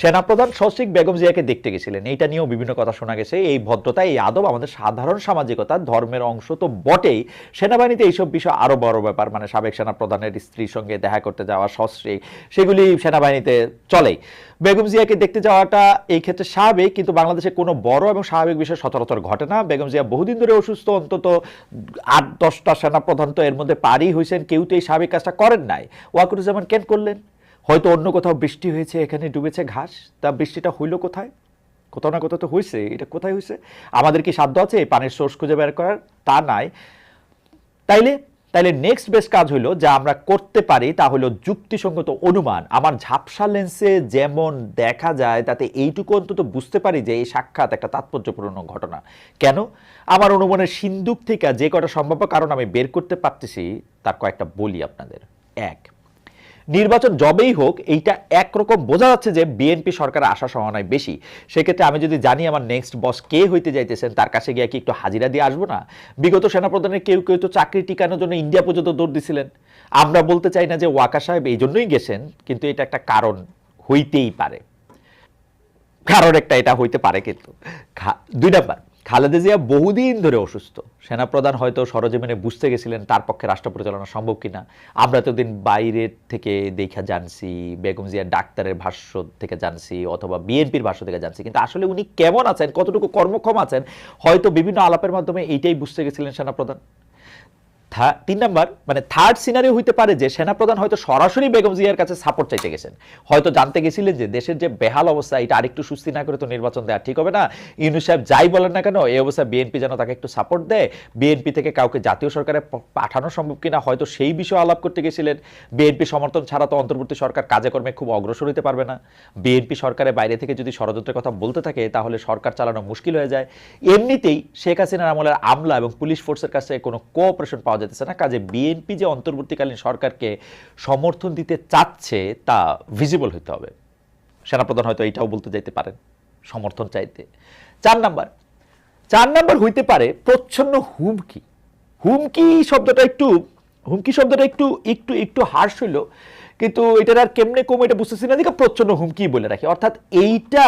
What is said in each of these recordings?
সেনাপ্রধান শশিক বেগম জিয়াকে দেখতে গেছিলেন। এইটা নিয়েও বিভিন্ন কথা শোনা গেছে। এই ভদ্রতা এই আদব আমাদের সাধারণ সামাজিকতা, ধর্মের অংশ তো বটেই। সেনাবাহিনীতে এইসব বিষয় আরও বড় ব্যাপার মানে সাবেক সেনাপ্রধানের স্ত্রীর সঙ্গে দেখা করতে যাওয়া সস্ত্রী সেগুলি সেনাবাহিনীতে চলেই। বেগম জিয়াকে দেখতে যাওয়াটা এই ক্ষেত্রে স্বাভাবিক, কিন্তু বাংলাদেশে কোনো বড় এবং স্বাভাবিক বিষয় সচরাচর ঘটে না। বেগম জিয়া বহুদিন ধরে অসুস্থ, অন্তত আট, দশটা সেনাপ্রধান তো এর মধ্যে পারই হয়েছেন কেউ তো এই স্বাভাবিক কাজটা করেন নাই। ওয়াকুরুজ্জামান কেন করলেন? হয়তো অন্য কোথাও বৃষ্টি হয়েছে, এখানে ডুবেছে ঘাস, তা বৃষ্টিটা হইল কোথায়? কোথাও না কোথাও তো হয়েছে এটা কোথায় হয়েছে আমাদের কি সাধ্য আছে এই পানির সোর্স খুঁজে বের করার? তা নাই। তাইলে তাইলে নেক্সট বেস্ট কাজ হলো যা আমরা করতে পারি তা হলো যুক্তিসঙ্গত অনুমান। আমার ঝাপসা লেন্সে যেমন দেখা যায়, তাতে এইটুকু অন্তত বুঝতে পারি যে এই সাক্ষাৎ একটা তাৎপর্যপূর্ণ ঘটনা। কেন? আমার অনুমানের সিন্দুক থেকে যে কটা সম্ভাব্য কারণ আমি বের করতে পারতেছি, তার কয়েকটা বলি আপনাদের। এক নির্বাচন যবেই হোক, এইটা একরকম বোঝা যাচ্ছে যে বিএনপি সরকারের আশা সম্ভাবনায় বেশি। সেক্ষেত্রে আমি যদি জানি আমার নেক্সট বস কে হইতে যাইতেছেন, তার কাছে গিয়ে কি একটু হাজিরা দিয়ে আসব না? বিগত সেনাপ্রধানের কেউ কেউ তো চাকরি টিকানোর জন্য ইন্ডিয়া পর্যন্ত দৌড় দিছিলেন। আমরা বলতে চাই না যে ওয়াকা সাহেব এই জন্যই গেছেন, কিন্তু এটা একটা কারণ হইতেই পারে। কারণ একটা এটা হইতে পারে কিন্তু। দুই নাম্বার খালেদা জিয়া বহুদিন ধরে অসুস্থ। সেনাপ্রধান হয়তো সরজমিনে বুঝতে গেছিলেন তার পক্ষে রাষ্ট্র পরিচালনা সম্ভব কিনা। আমরা এতদিন বাইরের থেকে দেখা জানছি, বেগম জিয়া ডাক্তারের ভাষ্য থেকে জানছি, অথবা বিএনপির ভাষ্য থেকে জানছি। কিন্তু আসলে উনি কেমন আছেন, কতটুকু কর্মক্ষম আছেন, হয়তো বিভিন্ন আলাপের মাধ্যমে এইটাই বুঝতে গেছিলেন সেনাপ্রধান। তিন নাম্বার মানে থার্ড সিনারি হইতে পারে যে সেনাপ্রধান হয়তো সরাসরি বেগম জিয়ার কাছে সাপোর্ট চাইতে গেছেন। হয়তো জানতে গেছিলেন যে দেশের যে বেহাল অবস্থা, এটা আরেকটু সুস্থি না করে তো নির্বাচন দেওয়া ঠিক হবে না। ইউনুস সাহেব যাই বলেন না কেন, এই অবস্থায় বিএনপি যেন তাকে একটু সাপোর্ট দেয়। বিএনপি থেকে কাউকে জাতীয় সরকারে পাঠানো সম্ভব কিনা, হয়তো সেই বিষয়ে আলাপ করতে গেছিলেন। বিএনপি সমর্থন ছাড়া তো অন্তর্বর্তী সরকার কাজে কর্মে খুব অগ্রসর হতে পারবে না। বিএনপি সরকারের বাইরে থেকে যদি ষড়যন্ত্রের কথা বলতে থাকে, তাহলে সরকার চালানো মুশকিল হয়ে যায়। এমনিতেই শেখ হাসিনার আমলের আমলা এবং পুলিশ ফোর্সের কাছে কোনো কোঅপারেশন পাওয়া যেতেছে না। কাজে বিএনপি যে অন্তর্বর্তীকালীন সরকারকে সমর্থন দিতে চাচ্ছে, তা ভিজিবল হতে হবে। সেনাপ্রধান হয়তো এইটাও বলতে যাইতে পারেন, সমর্থন চাইতে। চার নাম্বার। চার নাম্বার হইতে পারে প্রচ্ছন্ন হুমকি। হুমকি শব্দটা একটু, হুমকি শব্দটা একটু একটু একটু হার্শ হইল, কিন্তু এটার আর কেমনে কম এটা বুঝতেছি না। দিকে প্রচ্ছন্ন হুমকি বলে রাখি। অর্থাৎ এইটা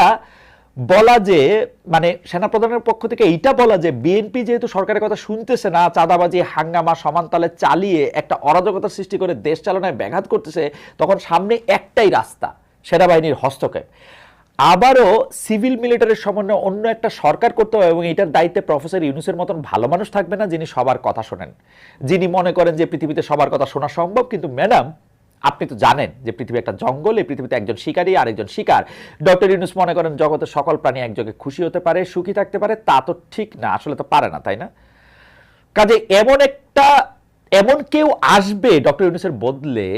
বলা যে মানে সেনাপ্রধানের পক্ষ থেকে এইটা বলা যে বিএনপি যেহেতু সরকারের কথা শুনতেছে না, চাঁদাবাজি, হাঙ্গামা সমানতালে চালিয়ে একটা অরাজকতা সৃষ্টি করে দেশ চালনায় ব্যাঘাত করতেছে, তখন সামনে একটাই রাস্তা, সেনাবাহিনীর হস্তক্ষেপ। আবারও সিভিল মিলিটারির সমন্বয়ে অন্য একটা সরকার করতে হবে এবং এটার দায়িত্বে প্রফেসর ইউনুসের মতন ভালো মানুষ থাকবে না যিনি সবার কথা শোনেন। যিনি মনে করেন যে পৃথিবীতে সবার কথা শোনা সম্ভব, কিন্তু ম্যাডাম আপনি তো জানেন যে পৃথিবী একটা জঙ্গল, এই পৃথিবীতে একজন শিকারী আরেকজন শিকার। ডক্টর ইউনুস মনে করেন জগতের সকল প্রাণী একযোগে খুশি হতে পারে, সুখী থাকতে পারে, তা তো ঠিক না, আসলে তো পারে না, তাই না? কাজে এমন একটা, এমন কেউ আসবে ডক্টর ইউনুসের বদলে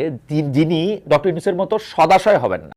যিনি ডক্টর ইউনুসের মতো সদাশয় হবেন না।